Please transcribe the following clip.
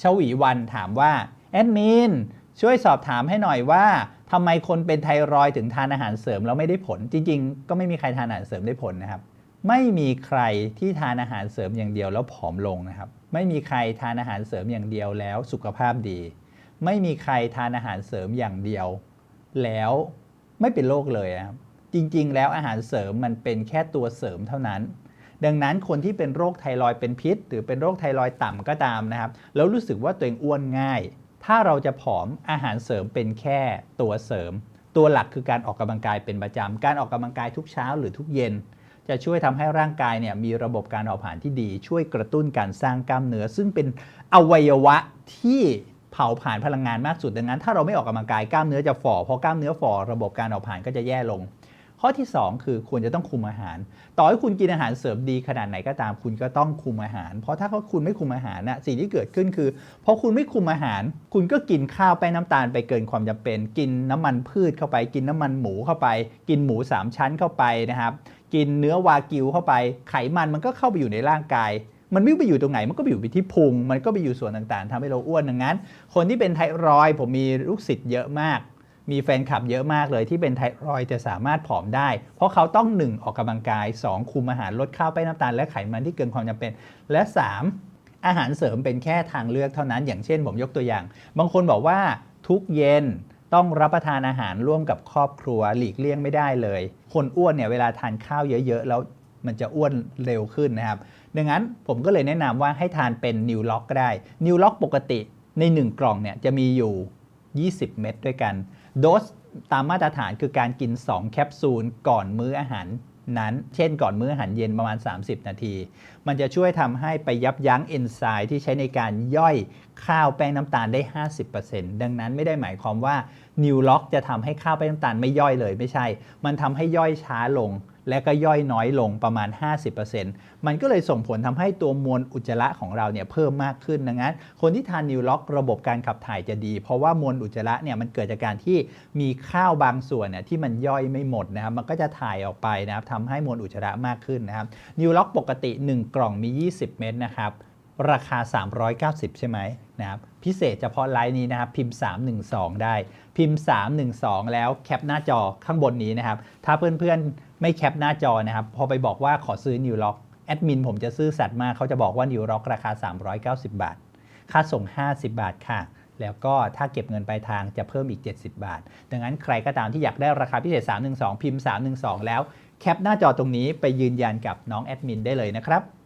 ชวีวันถามว่าแอดมินช่วยสอบถามให้หน่อยว่าทำไมคนเป็นไทรอยด์ถึงทานอาหารเสริมแล้วไม่ได้ผล จริง ๆ ก็ไม่มีใครทานอาหารเสริมได้ผลนะครับ ไม่มีใครที่ทานอาหารเสริมอย่างเดียวแล้วผอมลงนะครับ ไม่มีใครทานอาหารเสริมอย่างเดียวแล้วสุขภาพดี ไม่มีใครทานอาหารเสริมอย่างเดียว แล้วไม่เป็นโรคเลยครับจริง ๆ แล้วอาหารเสริมมันเป็นแค่ตัวเสริมเท่านั้น ดังนั้นคนที่เป็นโรคไทรอยด์เป็นพิษ หรือเป็นโรคไทรอยด์ต่ำก็ตามนะครับ แล้วรู้สึกว่าตัวเองอ้วนง่าย ถ้าเราจะผอมอาหารเสริมเป็นแค่ตัวเสริม ตัวหลักคือการออกกำลังกายเป็นประจำการออกกำลังกายทุกเช้าหรือทุกเย็น จะช่วยทำให้ร่างกายเนี่ยมีระบบการเผาผลาญที่ดี ช่วยกระตุ้นการสร้างกล้ามเนื้อ ซึ่งเป็นอวัยวะที่เผาผลาญพลังงานมากสุดดังนั้น ถ้าเราไม่ออกกำลังกายกล้ามเนื้อจะฝ่อพอกล้ามเนื้อฝ่อระบบการเผาผลาญก็จะแย่ลง ข้อที่ 2 คือควรจะต้องคุมอาหาร ต่อให้คุณกินอาหารเสริมดีขนาดไหนก็ตามคุณก็ต้องคุมอาหาร เพราะถ้าคุณไม่คุมอาหารน่ะสิ่งที่เกิดขึ้นคือพอคุณไม่คุมอาหาร คุณก็กินข้าวแป้งน้ำตาลไปเกินความจำเป็น กินน้ำมันพืชเข้าไป กินน้ำมันหมูเข้าไป กินหมู 3 ชั้นเข้าไปนะครับกินเนื้อวากิวเข้าไป ไขมันมันก็เข้าไปอยู่ในร่างกายมันไม่ไปอยู่ตรงไหน มันก็ไปอยู่ที่พุง มันก็ไปอยู่ส่วนต่างๆทำให้เราอ้วนดังนั้น คนที่เป็นไทรอยผมมีลูกศิษย์เยอะมาก มีแฟนคลับเยอะมากเลยที่เป็นไทรอยจะสามารถผอมได้ เพราะเขาต้อง 1 ออกกำลังกาย 2 คุมอาหารลดข้าวแป้งน้ำตาลและไขมันที่เกินความจำเป็น และ 3 อาหารเสริมเป็นแค่ทางเลือกเท่านั้น อย่างเช่น ผมยกตัวอย่าง บางคนบอกว่าทุกเย็นต้องรับประทานอาหารร่วมกับครอบครัวหลีกเลี่ยงไม่ได้เลย คนอ้วนเนี่ยเวลาทานข้าวเยอะๆ แล้วมันจะอ้วนเร็วขึ้นนะครับ ดังนั้นผมก็เลยแนะนำว่าให้ทานเป็นนิวล็อกก็ได้นิวล็อกปกติใน 1 กล่องเนี่ยจะมีอยู่ 20 เม็ดด้วยกัน โดสตามมาตรฐานคือการกิน 2 แคปซูลก่อนมื้ออาหารนั้น เช่นก่อนมื้ออาหารเย็นประมาณ 30 นาที มันจะช่วยทำให้ไปยับยั้งเอนไซม์ที่ใช้ในการย่อยข้าวแป้งน้ำตาลได้ 50%ดังนั้นไม่ได้หมายความว่านิวล็อกจะทำให้ข้าวแป้งน้ำตาลไม่ย่อยเลยไม่ใช่ มันทำให้ย่อยช้าลง และก็ย่อยน้อยลงประมาณ 50%มันก็เลยส่งผลทำให้ตัวมวลอุจจาระของเราเนี่ยเพิ่มมากขึ้นดังนั้น คนที่ทานนิวล็อกระบบการขับถ่ายจะดี เพราะว่ามวลอุจจาระเนี่ยมันเกิดจากการที่มีข้าวบางส่วนเนี่ยที่มันย่อยไม่หมดนะครับมันก็จะถ่ายออกไปนะครับทำให้มวลอุจจาระมากขึ้นนะครับนิวล็อกปกติ 1 กล่องมี 20 เม็ดนะครับ ราคา 390 ใช่ไหมนะครับพิเศษเฉพาะไลน์นี้นะครับพิมพ์ 312 ได้พิมพ์ 312 แล้วแคปหน้าจอข้างบนนี้นะครับถ้าเพื่อนๆไม่แคปหน้าจอนะครับพอไปบอกว่าขอซื้อนิวล็อกแอดมินผมจะซื้อสัตว์มากเขาจะบอกว่านิวล็อกราคา 390 บาท ค่าส่ง 50 บาทค่ะ แล้วก็ถ้าเก็บเงินปลายทางจะเพิ่มอีก 70 บาท ดังนั้นใครก็ตามที่อยากได้ราคาพิเศษ 312 พิมพ์ 312 แล้วแคปหน้าจอตรงนี้ไปยืนยันกับน้องแอดมินได้เลยนะครับ